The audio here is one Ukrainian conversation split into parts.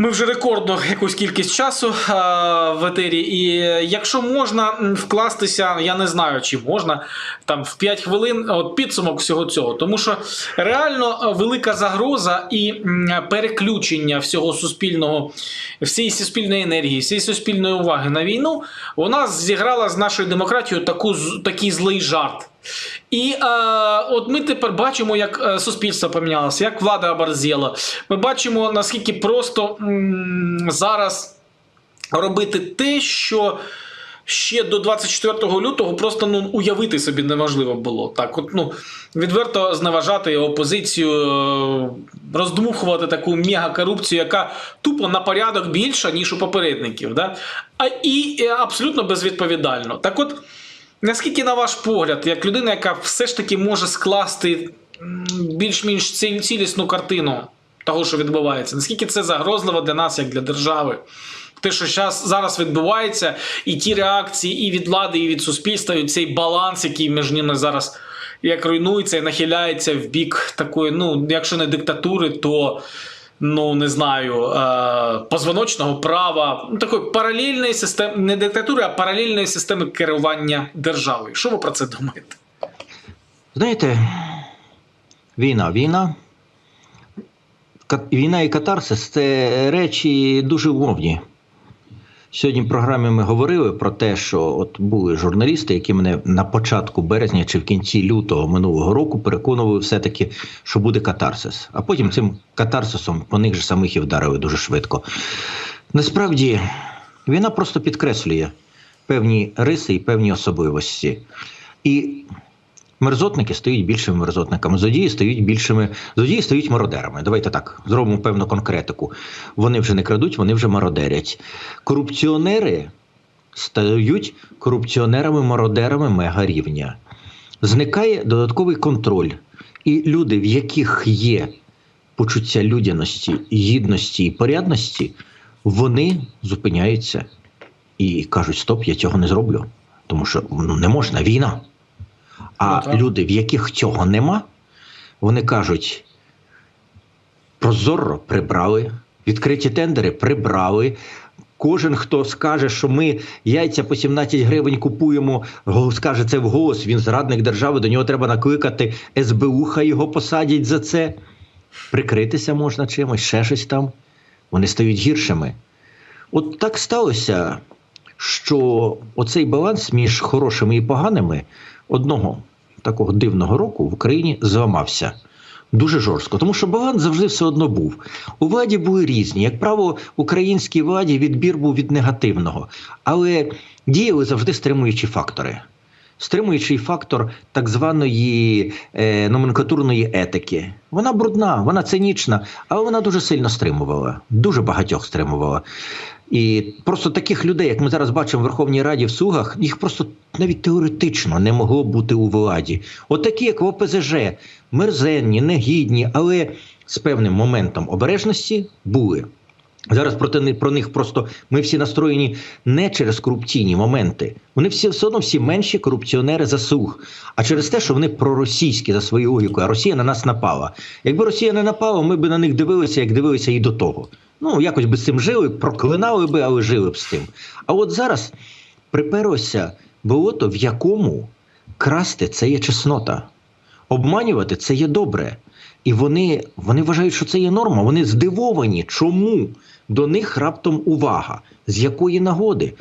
Ми вже рекордно якусь кількість часу в етері, і якщо можна вкластися, я не знаю, чи можна там в 5 хвилин от підсумок всього цього, тому що реально велика загроза і переключення всього суспільного, всієї суспільної енергії, всієї суспільної уваги на війну, вона зіграла з нашою демократією таку такий злий жарт. І е, от ми тепер бачимо, як е, суспільство помінялося, як влада оборзіла. Ми бачимо, наскільки просто м, зараз робити те, що ще до 24 лютого просто ну, уявити собі неможливо було. Так, от, ну, відверто зневажати опозицію, е, роздмухувати таку мегакорупцію, яка тупо на порядок більша, ніж у попередників. Да? А, і абсолютно безвідповідально. Так от. Наскільки, на ваш погляд, як людина, яка все ж таки може скласти більш-менш цілісну картину того, що відбувається, наскільки це загрозливо для нас, як для держави? Те, що зараз відбувається, і ті реакції і від влади, і від суспільства, і цей баланс, який між ними зараз як руйнується і нахиляється в бік такої, ну, якщо не диктатури, то ну не знаю, е, позвоночного права, ну, такої паралельної системи, не диктатури, а паралельної системи керування державою. Що ви про це думаєте? Знаєте, війна, війна. Війна і катарсис це речі дуже умовні. Сьогодні в програмі ми говорили про те, що от були журналісти, які мене на початку березня чи в кінці лютого минулого року переконували все-таки, що буде катарсис. А потім цим катарсисом по них же самих і вдарили дуже швидко. Насправді, війна просто підкреслює певні риси і певні особливості. І мерзотники стають більшими мерзотниками, злодії стають більшими, злодії стають мародерами. Давайте так зробимо певну конкретику. Вони вже не крадуть, вони вже мародерять. Корупціонери стають корупціонерами-мародерами мегарівня. Зникає додатковий контроль, і люди, в яких є почуття людяності, гідності і порядності, вони зупиняються і кажуть: Стоп, я цього не зроблю. Тому що ну, не можна війна. А Ну, люди, в яких цього нема, вони кажуть: прозоро прибрали, відкриті тендери прибрали. Кожен, хто скаже, що ми яйця по 17 гривень купуємо, скаже це вголос, він зрадник держави, до нього треба накликати СБУ, хай його посадять за це. Прикритися можна чимось, ще щось там. Вони стають гіршими. От так сталося, що оцей баланс між хорошими і поганими одного такого дивного року в Україні зламався. Дуже жорстко, тому що баланс завжди все одно був. У владі були різні. Як правило, в українській владі відбір був від негативного, але діяли завжди стримуючі фактори. Стримуючий фактор так званої е, номенклатурної етики. Вона брудна, вона цинічна, але вона дуже сильно стримувала, дуже багатьох стримувала. І просто таких людей, як ми зараз бачимо в Верховній Раді в Сугах, їх просто навіть теоретично не могло бути у владі. От такі, як в ОПЗЖ, мерзенні, негідні, але з певним моментом обережності були. Зараз проти про них просто ми всі настроєні не через корупційні моменти. Вони всі все одно всі менші корупціонери за слух, а через те, що вони проросійські за своєю логікою, а Росія на нас напала. Якби Росія не напала, ми б на них дивилися, як дивилися і до того. Ну якось би з цим жили, проклинали би, але жили б з цим. А от зараз приперлося болото, в якому красти це є чеснота, обманювати це є добре. І вони, вони вважають, що це є норма. Вони здивовані, чому до них раптом увага, з якої нагоди.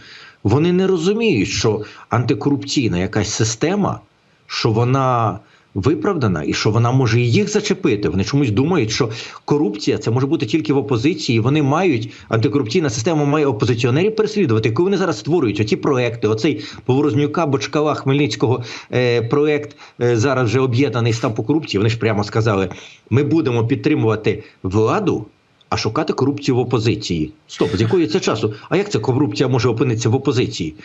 Вони не розуміють, що антикорупційна якась система, що вона виправдана і що вона може їх зачепити. Вони чомусь думають, що корупція це може бути тільки в опозиції. Вони мають антикорупційна система має опозиціонерів переслідувати. Коли вони зараз створюють оті проекти, оцей Поворознюка, Бочкала, Хмельницького е, проект е, зараз вже об'єднаний став по корупції. Вони ж прямо сказали: ми будемо підтримувати владу. А шукати корупцію в опозиції. Стоп, з якої це часу? А як це корупція може опинитися в опозиції?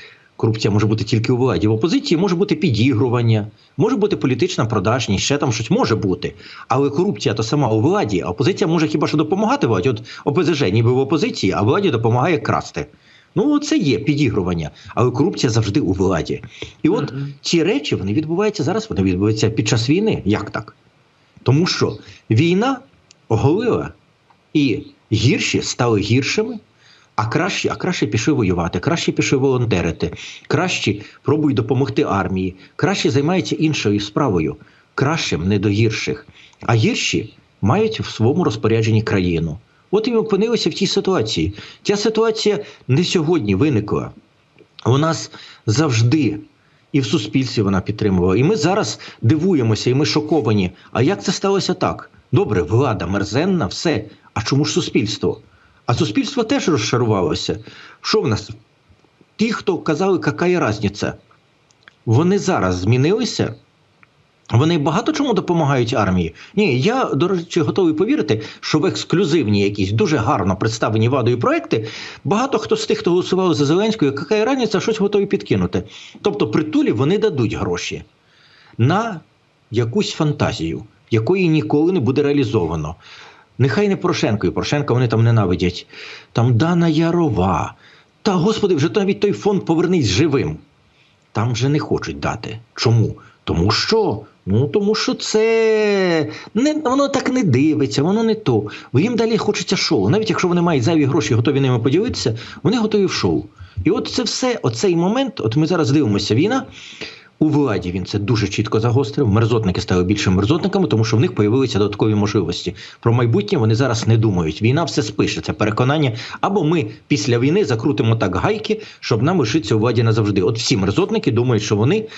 Корупція може бути тільки у владі. В опозиції може бути підігрування, може бути політична продажність, ще там щось може бути. Але корупція то сама у владі, а опозиція може хіба що допомагати владі. От ОПЗЖ ніби в опозиції, а владі допомагає красти. Ну, це є підігрування, але корупція завжди у владі. І от Мгм. ці речі вони відбуваються зараз, вони відбуваються під час війни. Як так? Тому що війна оголила і Гірші стали гіршими, а кращі, а краще пішли воювати, краще пішли волонтерити, кращі пробують допомогти армії, краще займаються іншою справою, кращим не до гірших. А гірші мають в своєму розпорядженні країну. От і ми опинилися в тій ситуації. Ця ситуація не сьогодні виникла. У нас завжди і в суспільстві вона підтримувала. І ми зараз дивуємося, і ми шоковані. А як це сталося так? Добре, влада мерзенна, все. А чому ж суспільство? А суспільство теж розшарувалося. Що в нас? Ті, хто казали, яка є різниця, вони зараз змінилися. Вони багато чому допомагають армії. Ні, я до речі готовий повірити, що в ексклюзивні якісь дуже гарно представлені владою проекти багато хто з тих, хто голосував за Зеленського, яка раніця щось готові підкинути. Тобто, притулі вони дадуть гроші на якусь фантазію, якої ніколи не буде реалізовано. Нехай не Порошенко, і Порошенка вони там ненавидять. Там Дана Ярова. Та господи, вже навіть той фонд повернись живим. Там вже не хочуть дати. Чому? Тому що? Ну тому що це не воно так не дивиться, воно не то. Бо їм далі хочеться шоу. Навіть якщо вони мають зайві гроші, готові ними поділитися, вони готові в шоу. І от це все, оцей момент, от ми зараз дивимося, війна. У владі він це дуже чітко загострив. Мерзотники стали більшими мерзотниками, тому що в них появилися додаткові можливості. Про майбутнє вони зараз не думають. Війна все спише, це переконання. Або ми після війни закрутимо так гайки, щоб нам лишитися у владі назавжди. От всі мерзотники думають, що вони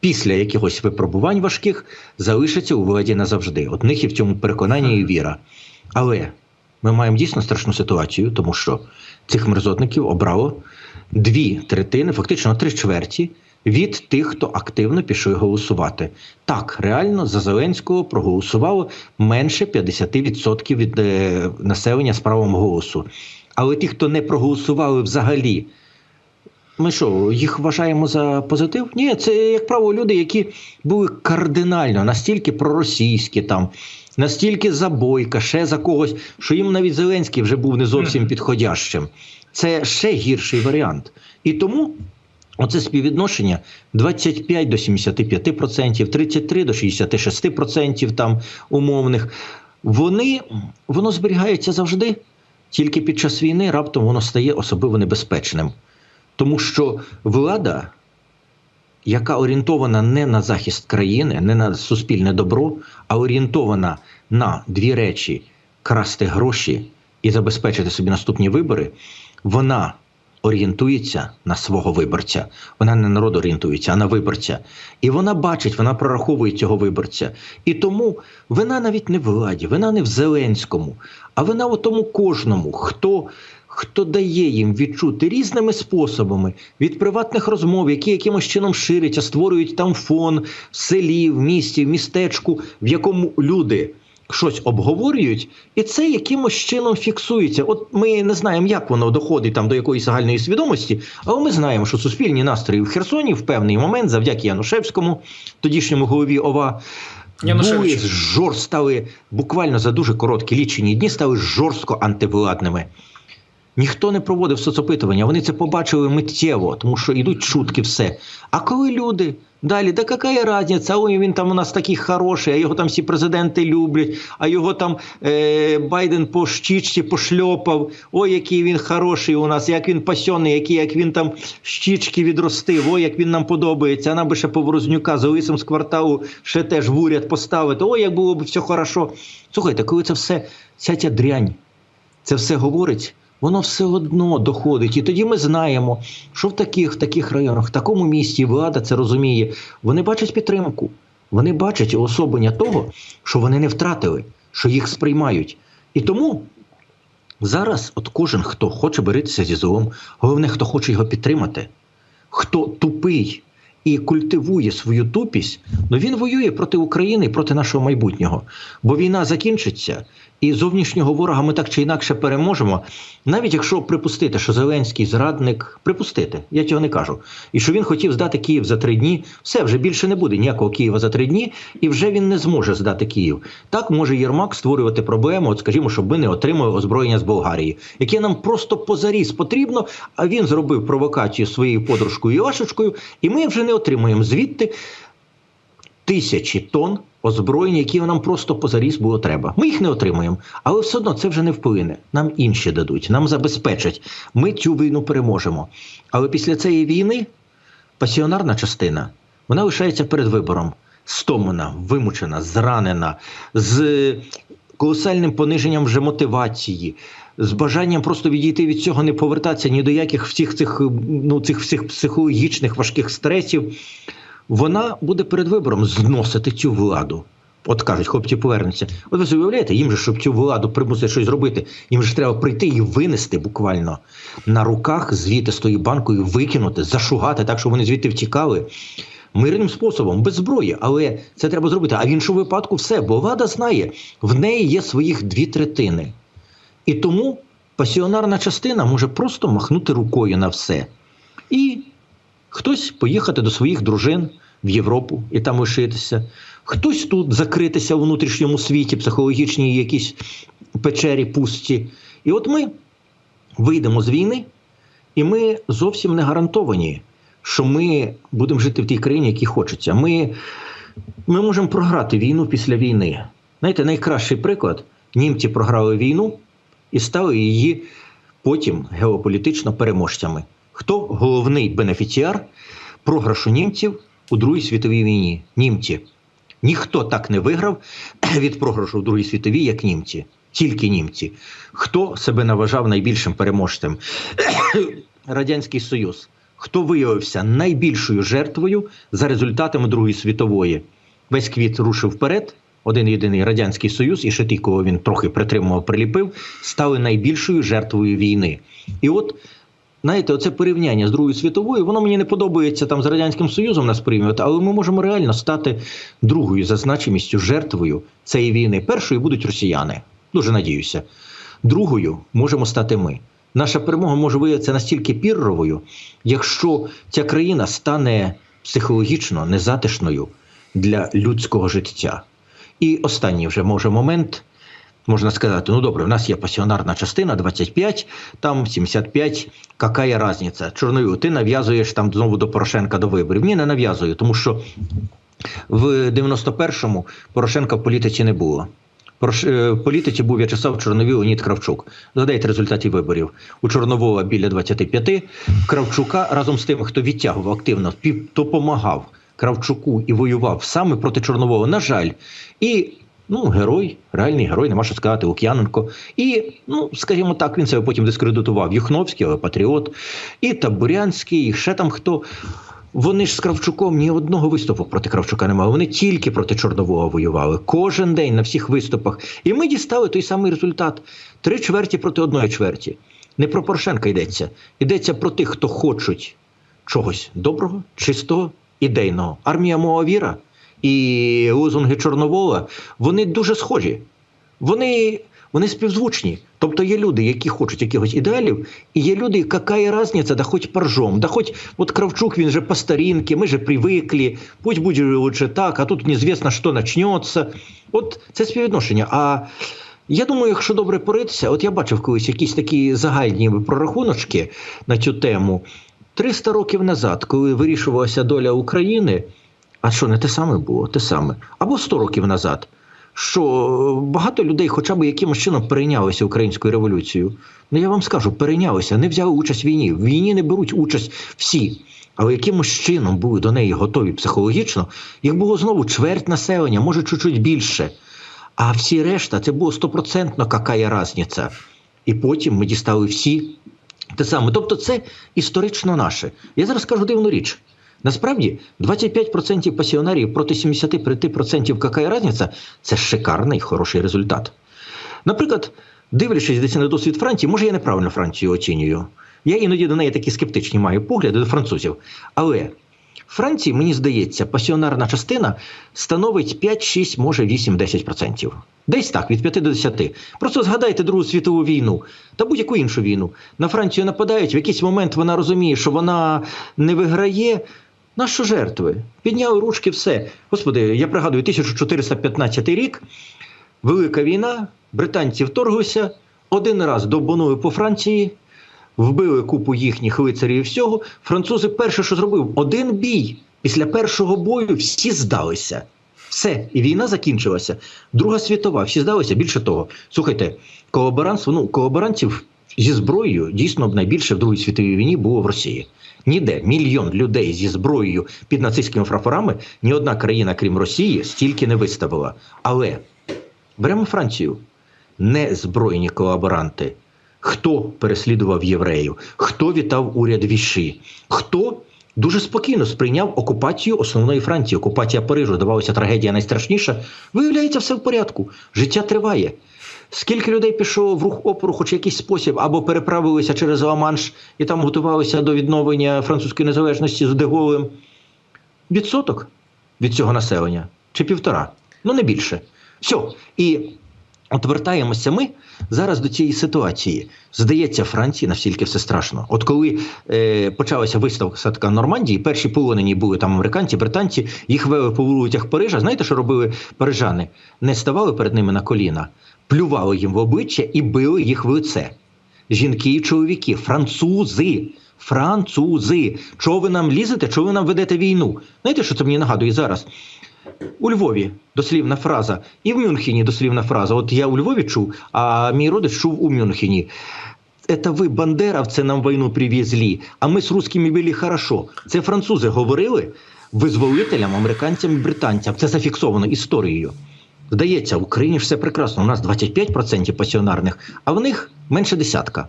після якихось випробувань важких залишаться у владі назавжди. От них є в цьому переконання і віра. Але ми маємо дійсно страшну ситуацію, тому що цих мерзотників обрало дві третини, фактично три чверті від тих, хто активно пішов голосувати. Так, реально за Зеленського проголосувало менше 50% від е, населення з правом голосу. Але ті, хто не проголосували взагалі, ми що, їх вважаємо за позитив? Ні, це, як правило, люди, які були кардинально настільки проросійські, там, настільки за Бойка, ще за когось, що їм навіть Зеленський вже був не зовсім підходящим. Це ще гірший варіант. І тому оце співвідношення 25 до 75%, 33 до 66% там умовних. Вони, воно зберігається завжди, тільки під час війни раптом воно стає особливо небезпечним. Тому що влада, яка орієнтована не на захист країни, не на суспільне добро, а орієнтована на дві речі: красти гроші і забезпечити собі наступні вибори, вона орієнтується на свого виборця. Вона не народ орієнтується, а на виборця. І вона бачить, вона прораховує цього виборця. І тому вина навіть не в владі, вина не в Зеленському, а вина у тому кожному, хто. Хто дає їм відчути різними способами від приватних розмов, які якимось чином ширяться, створюють там фон в селі, в місті, в містечку, в якому люди щось обговорюють, і це якимось чином фіксується. От ми не знаємо, як воно доходить там до якоїсь загальної свідомості, але ми знаємо, що суспільні настрої в Херсоні в певний момент, завдяки Янушевському, тодішньому голові ОВА. Були жорст стали буквально за дуже короткі лічені дні стали жорстко антивладними. Ніхто не проводив соцопитування, вони це побачили миттєво, тому що йдуть чутки, все. А коли люди далі, да яка різниця, ой, він там у нас такий хороший, а його там всі президенти люблять, а його там е, Байден по щічці пошльопав, ой, який він хороший у нас, як він пасьоний, який, як він там щічки відростив, ой, як він нам подобається, нам би ще Поворознюка за лисом з кварталу ще теж в уряд поставити, ой, як було б все хорошо. Слухайте, коли це все, ця ця дрянь, це все говорить, воно все одно доходить. І тоді ми знаємо, що в таких, в таких районах, в такому місті влада це розуміє. Вони бачать підтримку, вони бачать уособлення того, що вони не втратили, що їх сприймають. І тому зараз, от кожен, хто хоче боротися зі злом, головне, хто хоче його підтримати, хто тупий. І культивує свою тупість, ну він воює проти України і проти нашого майбутнього. Бо війна закінчиться, і зовнішнього ворога ми так чи інакше переможемо. Навіть якщо припустити, що Зеленський зрадник, припустити, я цього не кажу. І що він хотів здати Київ за три дні, все вже більше не буде ніякого Києва за три дні, і вже він не зможе здати Київ. Так може Єрмак створювати проблему, от скажімо, щоб ми не отримали озброєння з Болгарії, яке нам просто позаріз потрібно. А він зробив провокацію своєю подружкою Івашечкою, і ми вже не отримуємо звідти тисячі тонн озброєння, які нам просто позаріз було треба. Ми їх не отримуємо, але все одно це вже не вплине. Нам інші дадуть, нам забезпечать. Ми цю війну переможемо. Але після цієї війни пасіонарна частина вона лишається перед вибором. Стомлена, вимучена, зранена, з колосальним пониженням вже мотивації, з бажанням просто відійти від цього, не повертатися ні до яких всіх цих, ну, цих всіх психологічних важких стресів. Вона буде перед вибором зносити цю владу. От кажуть, хлопці повернуться. От ви собі уявляєте, їм же, щоб цю владу примусити щось зробити, їм же треба прийти і винести буквально на руках звідти з тої банкою, викинути, зашугати так, щоб вони звідти втікали. Мирним способом, без зброї, але це треба зробити. А в іншому випадку все, бо влада знає, в неї є своїх дві третини. І тому пасіонарна частина може просто махнути рукою на все. І хтось поїхати до своїх дружин в Європу і там лишитися, хтось тут закритися у внутрішньому світі, психологічній якійсь печері пусті. І от ми вийдемо з війни, і ми зовсім не гарантовані, що ми будемо жити в тій країні, якій хочеться. Ми, ми можемо програти війну після війни. Знаєте, найкращий приклад: німці програли війну і стали її потім геополітично переможцями. Хто головний бенефіціар програшу німців у Другій світовій війні? Німці. Ніхто так не виграв від програшу в Другій світовій, як німці. Тільки німці. Хто себе наважав найбільшим переможцем? Радянський Союз. Хто виявився найбільшою жертвою за результатами Другої світової? Весь квіт рушив вперед. Один єдиний радянський союз, і ще ті, кого він трохи притримував, приліпив, стали найбільшою жертвою війни. І от знаєте, оце порівняння з Другою світовою, воно мені не подобається там з радянським союзом нас порівнювати, але ми можемо реально стати другою за значимістю жертвою цієї війни. Першою будуть росіяни. Дуже надіюся. Другою можемо стати ми. Наша перемога може виявитися настільки пірровою, якщо ця країна стане психологічно незатишною для людського життя. І останній вже може момент. Можна сказати, ну добре, в нас є пасіонарна частина 25, там 75, яка різниця? Чорною, ти нав'язуєш там знову до Порошенка до виборів. Ні, не нав'язую, тому що в 91-му Порошенка в політиці не було. Е, політиці був В'ячеслав Чорновій, Леонід Кравчук. Згадайте результати виборів. У Чорновола біля 25, Кравчука разом з тими, хто відтягував активно, допомагав Кравчуку і воював саме проти Чорнового. На жаль, і ну, герой, реальний герой, нема що сказати, Лук'яненко. І, ну, скажімо так, він себе потім дискредитував. Юхновський, але патріот, і Табурянський, і ще там хто. Вони ж з Кравчуком ні одного виступу проти Кравчука не мали. Вони тільки проти Чорнового воювали. Кожен день на всіх виступах. І ми дістали той самий результат: три чверті проти одної чверті. Не про Порошенка йдеться. Йдеться про тих, хто хочуть чогось доброго, чистого, ідейного. Армія мого віра і лозунги Чорновола вони дуже схожі. Вони, вони співзвучні. Тобто є люди, які хочуть якихось ідеалів, і є люди, яка різниця, да хоч поржом, да хоч от Кравчук, він же по старинке, ми же привикли, пусть буде лучше так, а тут неізвісно, що почнеться. От це співвідношення. А я думаю, якщо добре поритися, от я бачив колись якісь такі загальні прорахуночки на цю тему. 300 років назад, коли вирішувалася доля України, а що не те саме було? Те саме. Або 100 років назад, що багато людей хоча б якимось чином перейнялися українською революцією. Ну я вам скажу, перейнялися, не взяли участь в війні. В війні не беруть участь всі. Але якимось чином були до неї готові психологічно, їх було знову чверть населення, може чуть-чуть більше. А всі решта це було стопроцентно яка різниця. І потім ми дістали всі те саме. Тобто, це історично наше. Я зараз скажу дивну річ. Насправді 25% пасіонарів проти 75% яка різниця це шикарний хороший результат. Наприклад, дивлячись десь на досвід Франції, може я неправильно Францію оцінюю. Я іноді до неї такі скептичні маю погляди до французів. Але в Франції, мені здається, пасіонарна частина становить 5, 6, може 8, 10%. Десь так, від 5 до 10. Просто згадайте Другу світову війну та будь-яку іншу війну. На Францію нападають, в якийсь момент вона розуміє, що вона не виграє. На що жертви? Підняли ручки, все. Господи, я пригадую 1415 рік, велика війна, британці вторглися, один раз довбанули по Франції, вбили купу їхніх лицарів і всього. Французи перше, що зробив, один бій. Після першого бою всі здалися. Все, і війна закінчилася. Друга світова, всі здалися. Більше того, слухайте, колаборантство, ну, колаборантів зі зброєю дійсно б найбільше в Другій світовій війні було в Росії. Ніде мільйон людей зі зброєю під нацистськими прапорами ні одна країна, крім Росії, стільки не виставила. Але беремо Францію. Не збройні колаборанти. Хто переслідував євреїв? Хто вітав уряд Віші? Хто дуже спокійно сприйняв окупацію основної Франції, окупація Парижу, здавалося, трагедія найстрашніша. Виявляється, все в порядку. Життя триває. Скільки людей пішло в рух опору, хоч якийсь спосіб, або переправилися через Ла-Манш і там готувалися до відновлення французької незалежності з Деголем? Відсоток від цього населення чи півтора? Ну не більше. Все. І от вертаємося ми зараз до цієї ситуації. Здається, Франції настільки все страшно. От коли е, почалася виставка така Нормандії, перші полонені були там американці, британці, їх вели по вулицях Парижа. Знаєте, що робили парижани? Не ставали перед ними на коліна, плювали їм в обличчя і били їх в лице. Жінки і чоловіки, французи. Французи, чого ви нам лізете, чого ви нам ведете війну? Знаєте, що це мені нагадує зараз? У Львові дослівна фраза, і в Мюнхені дослівна фраза. От я у Львові чув, а мій родич чув у Мюнхені. Это ви, бандеровці, нам війну привезли, а ми з русскими були хорошо. Це французи говорили визволителям, американцям і британцям. Це зафіксовано історією. Здається, в Україні все прекрасно. У нас 25% пасіонарних, а в них менше десятка.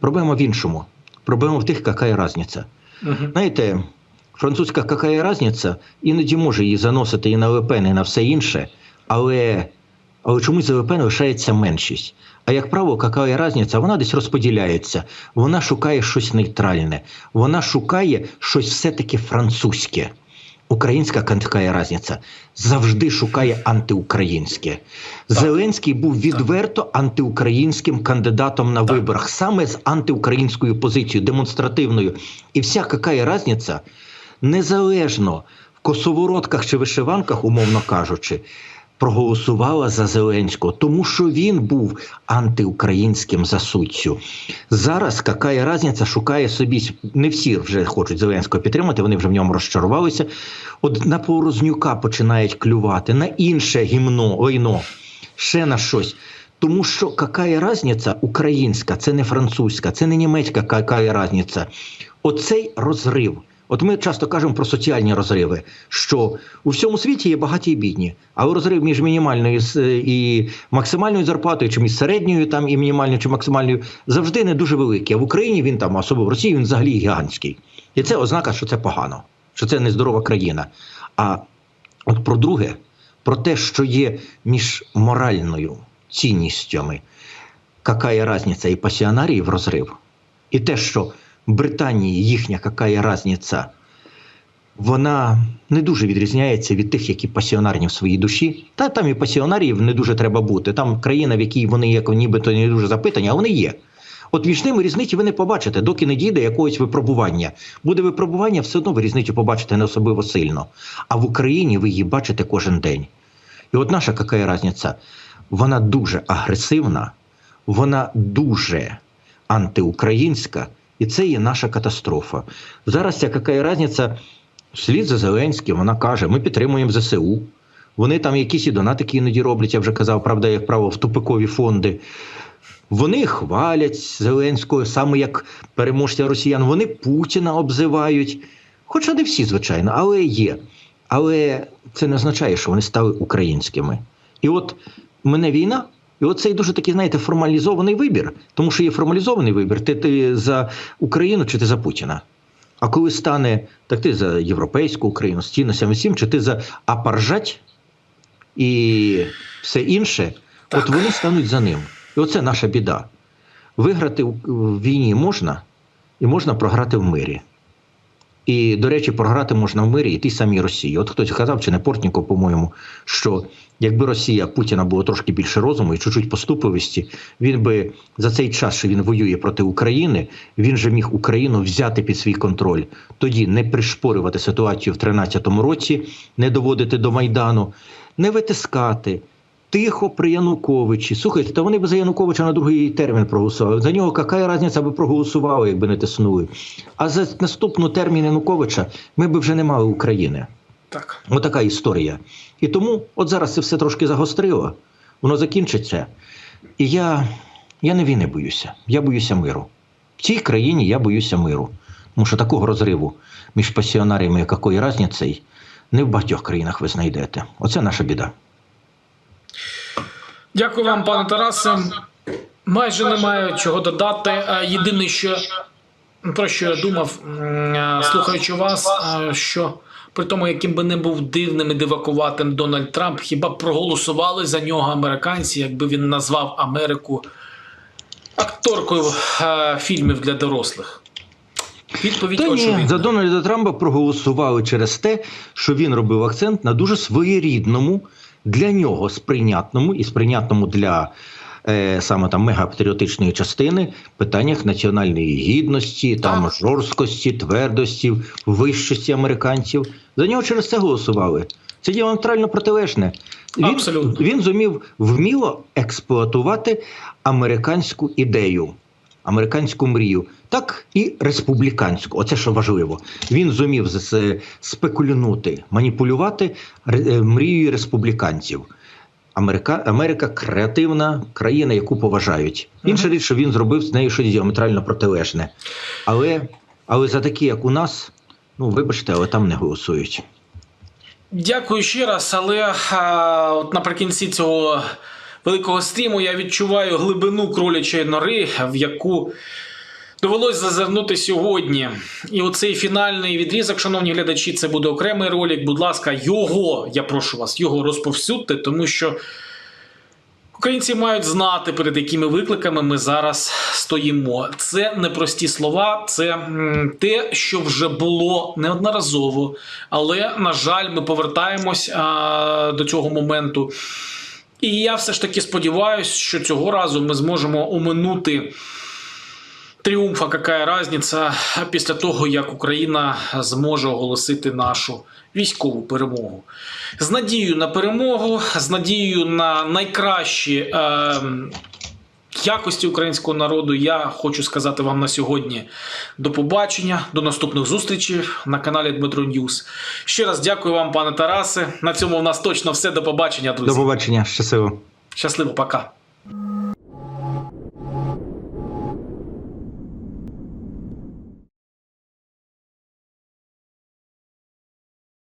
Проблема в іншому. Проблема в тих, яка різниця. Мгм. Знаєте, французька какая разниця, іноді може її заносити і на Лепен, і на все інше, але, але чомусь за Лепен лишається меншість. А як правило, какая разниця, вона десь розподіляється, вона шукає щось нейтральне, вона шукає щось все-таки французьке. Українська какая різниця завжди шукає антиукраїнське. Зеленський був відверто антиукраїнським кандидатом на Так. виборах, саме з антиукраїнською позицією, демонстративною. І вся какая різниця, незалежно в косовородках чи вишиванках, умовно кажучи, проголосувала за Зеленського, тому що він був антиукраїнським за суттю. Зараз какая різниця шукає собі. Не всі вже хочуть Зеленського підтримати, вони вже в ньому розчарувалися. От на Поворознюка починають клювати, на інше гімно, лайно, ще на щось. Тому що какая різниця українська, це не французька, це не німецька какая різниця. Оцей розрив. От ми часто кажемо про соціальні розриви, що у всьому світі є багаті і бідні, але розрив між мінімальною і максимальною зарплатою, чи між середньою там і мінімальною чи максимальною, завжди не дуже великий. А в Україні він там, особливо в Росії, він взагалі гігантський. І це ознака, що це погано, що це нездорова країна. А от про друге, про те, що є між моральною цінністями, какая різниця і пасіонарії в розрив, і те, що Британії їхня какая різниця, вона не дуже відрізняється від тих, які пасіонарні в своїй душі. Та там і пасіонарів не дуже треба бути. Там країна, в якій вони як нібито не дуже запитані, а вони є. От між ними різниці ви не побачите, доки не дійде якогось випробування. Буде випробування, все одно ви різницю побачите не особливо сильно. А в Україні ви її бачите кожен день. І от наша какая різниця? Вона дуже агресивна, вона дуже антиукраїнська, і це є наша катастрофа. Зараз ця какая різниця? Слід за Зеленським, вона каже: ми підтримуємо ЗСУ. Вони там якісь і донатики іноді роблять, я вже казав, правда, як правило, в тупикові фонди. Вони хвалять Зеленського саме як переможця росіян. Вони Путіна обзивають. Хоча не всі, звичайно, але є. Але це не означає, що вони стали українськими. І от мене війна, і от цей дуже такий, знаєте, формалізований вибір. Тому що є формалізований вибір: ти, ти за Україну чи ти за Путіна. А коли стане, так ти за європейську Україну, саме сім, чи ти за апаржать і все інше, Так. от вони стануть за ним. І оце наша біда. Виграти в в війні можна, і можна програти в мирі. І, до речі, програти можна в мирі і тій самій Росії. От хтось казав, чи не Портніков, по-моєму, що якби Росія Путіна було трошки більше розуму і чуть-чуть поступливості, він би за цей час, що він воює проти України, він же міг Україну взяти під свій контроль, тоді не пришпорювати ситуацію в 13-му році, не доводити до Майдану, не витискати. Тихо при Януковичі. Слухайте, та вони б за Януковича на другий термін проголосували. За нього яка різниця би проголосували, якби не тиснули. А за наступну термін Януковича ми б вже не мали України. Так. Отака історія. І тому, от зараз це все трошки загострило, воно закінчиться. І я, я не війни боюся, я боюся миру. В цій країні я боюся миру. Тому що такого розриву між пасіонаріями, якої разницею, не в багатьох країнах ви знайдете. Оце наша біда. Дякую вам, пане Тарасе. Майже немає чого додати. Е, Єдине, що про що я думав, е, слухаючи вас, е, що при тому, яким би не був дивним і дивакуватим Дональд Трамп, хіба б проголосували за нього американці, якби він назвав Америку акторкою е, фільмів для дорослих? Відповідь Та ні, за Дональда Трампа проголосували через те, що він робив акцент на дуже своєрідному для нього сприйнятному і сприйнятному для саме там мегапатріотичної частини питаннях національної гідності, там жорсткості, твердості, вищості американців. За нього через це голосували. Це діаметрально протилежне. Він, Абсолютно. він зумів вміло експлуатувати американську ідею американську мрію, так і республіканську. Оце що важливо. Він зумів спекулюнути, маніпулювати е, мрією республіканців. Америка, Америка креативна країна, яку поважають. Інша річ, що він зробив з нею щось діаметрально протилежне. Але, але за такі, як у нас, ну вибачте, але там не голосують. Дякую ще раз, але а, от наприкінці цього великого стріму я відчуваю глибину кролячої нори, в яку довелось зазирнути сьогодні. І оцей фінальний відрізок, шановні глядачі, це буде окремий ролик. Будь ласка, його, я прошу вас, його розповсюдьте, тому що. Українці мають знати, перед якими викликами ми зараз стоїмо. Це не прості слова, це те, що вже було неодноразово. Але, на жаль, ми повертаємось а, до цього моменту. І я все ж таки сподіваюся, що цього разу ми зможемо оминути тріумфа, яка разниця після того, як Україна зможе оголосити нашу військову перемогу. З надією на перемогу, з надією на найкращі е, якості українського народу, я хочу сказати вам на сьогодні до побачення, до наступних зустрічей на каналі Дмитро Ньюс. Ще раз дякую вам, пане Тарасе. На цьому у нас точно все. До побачення, До побачення, щасливо. Щасливо, пока.